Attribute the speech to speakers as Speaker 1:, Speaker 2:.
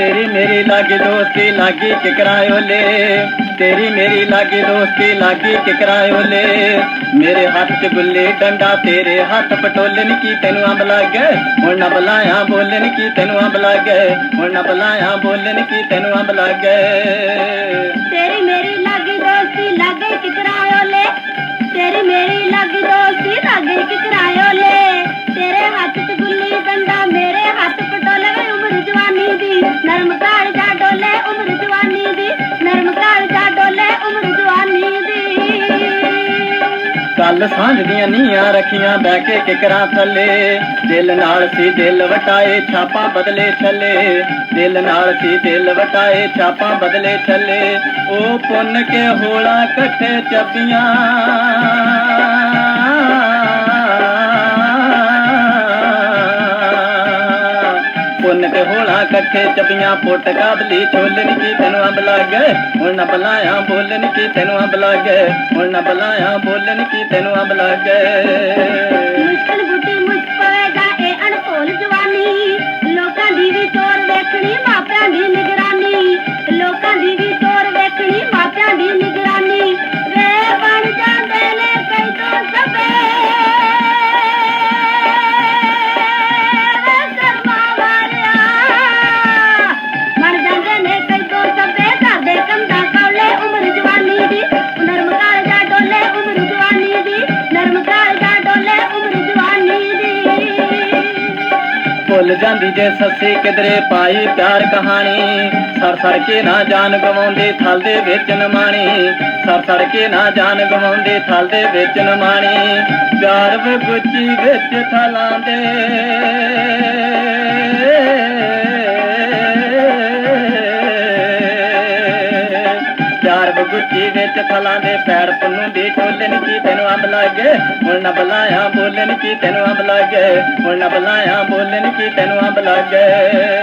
Speaker 1: ਮੇਰੀ ਲਾਗੀ ਦੋਸਤੀ ਲਾਗੀ ਕਿਕਰਾਇਓਲੇ ਤੇਰੀ ਮੇਰੀ ਲਾਗੀ ਦੋਸਤੀ ਲਾਗੀ ਕਿਕਰਾਇਓਲੇ ਮੇਰੇ ਹੱਥ 'ਚ ਗੁੱਲੀ ਡੰਡਾ, ਤੇਰੇ ਹੱਥ ਪਟੋਲਨ ਕੀ ਤੈਨੂੰ ਅੰਬ ਲੱਗੇ। ਹੁਣ ਨਾ ਬੁਲਾਇਆ ਬੋਲਣ ਕੀ ਤੈਨੂੰ ਅੰਬ ਲੱਗੇ। ਹੁਣ ਨਾ ਬੁਲਾਇਆ ਬੋਲਣ ਕੀ ਤੈਨੂੰ ਅੰਬ ਲੱਗੇ।
Speaker 2: ਕੱਲ
Speaker 1: ਸਾਂਝ ਦੀਆਂ ਨੀਆਂ ਰੱਖੀਆਂ ਬਹਿ ਕੇ ਕਿਕਰਾਂ ਥੱਲੇ। ਦਿਲ ਨਾਲ ਸੀ ਦਿਲ ਵਟਾਏ, ਛਾਪਾਂ ਬਦਲੇ ਛੱਲੇ ਦਿਲ ਨਾਲ ਸੀ ਦਿਲ ਵਟਾਏ, ਛਾਪਾਂ ਬਦਲੇ ਛੱਲੇ ਉਹ ਪੁੰਨ ਕੇ ਹੋਲਾ ਇਕੱਠੇ ਚੱਬੀਆਂ। ਕੱਠੇ ਹੋਲਾ ਪੁੱਟ ਕਾਬਲੀ ਛੋਲਣ ਕੀ ਤੈਨੂੰ ਅੰਬ ਲੱਗੇ? ਹੁਣ ਨਾ ਬਲਾਇਆ ਬੋਲਣ ਕੀ ਤੈਨੂੰ ਅੰਬ ਲੱਗੇ? ਹੁਣ ਨਾ ਬੁਲਾਇਆ ਬੋਲਣ ਕੀ ਤੈਨੂੰ ਅੰਬ ਲੱਗੇ?
Speaker 2: ਮੁਸ਼ਕਲ ਬੁੱਢੀ ਮੁਝ ਇਹ ਅਣਭੋਲ ਜਵਾਨੀ। ਲੋਕਾਂ ਦੀ ਵੀ ਤੋਰ ਵੇਖਣੀ ਮਾਪਿਆਂ ਦੀ ਨਿਗਰਾਨੀ। ਲੋਕਾਂ ਦੀ ਵੀ ਤੋਰ ਵੇਖਣੀ ਮਾਪਿਆਂ ਦੀ ਨਿਗਰਾਨੀ।
Speaker 1: ਭੁੱਲ ਜਾਂਦੀ ਜੇ ਸੱਸੀ ਕਿਧਰੇ ਪਾਈ ਪਿਆਰ ਕਹਾਣੀ। ਸਰ ਸਰ ਕੇ ਨਾ ਜਾਨ ਗਵਾਉਂਦੇ ਥਲ ਦੇ ਵਿੱਚ ਨਮਾਣੀ। ਸਰ ਸਰ ਕੇ ਨਾ ਜਾਨ ਗਵਾਉਂਦੇ ਥਲ ਦੇ ਵਿੱਚ ਨਮਾਣੀ। ਪਿਆਰ ਬਗੁੱਚੀ ਵਿੱਚ ਥਲਾਂ ਦੇ ਪਿਆਰ ਬਗੁੱਚੀ ਵਿੱਚ ਫਲਾਂ ਦੇ ਪੈਰ ਪੁੰਨੂ ਦੀ ਢੋਲਣ ਕੀ ਤੈਨੂੰ ਅੰਬ ਲੱਗੇ? ਹੁਣ ਨਾ ਬੁਲਾਇਆ ਬੋਲਣ ਕੀ ਤੈਨੂੰ ਅੰਬ ਲੱਗੇ? ਹੁਣ ਨਾ ਬੁਲਾਇਆ ਬੋਲਣ ਕੀ ਤੈਨੂੰ ਅੰਬ ਲੱਗੇ?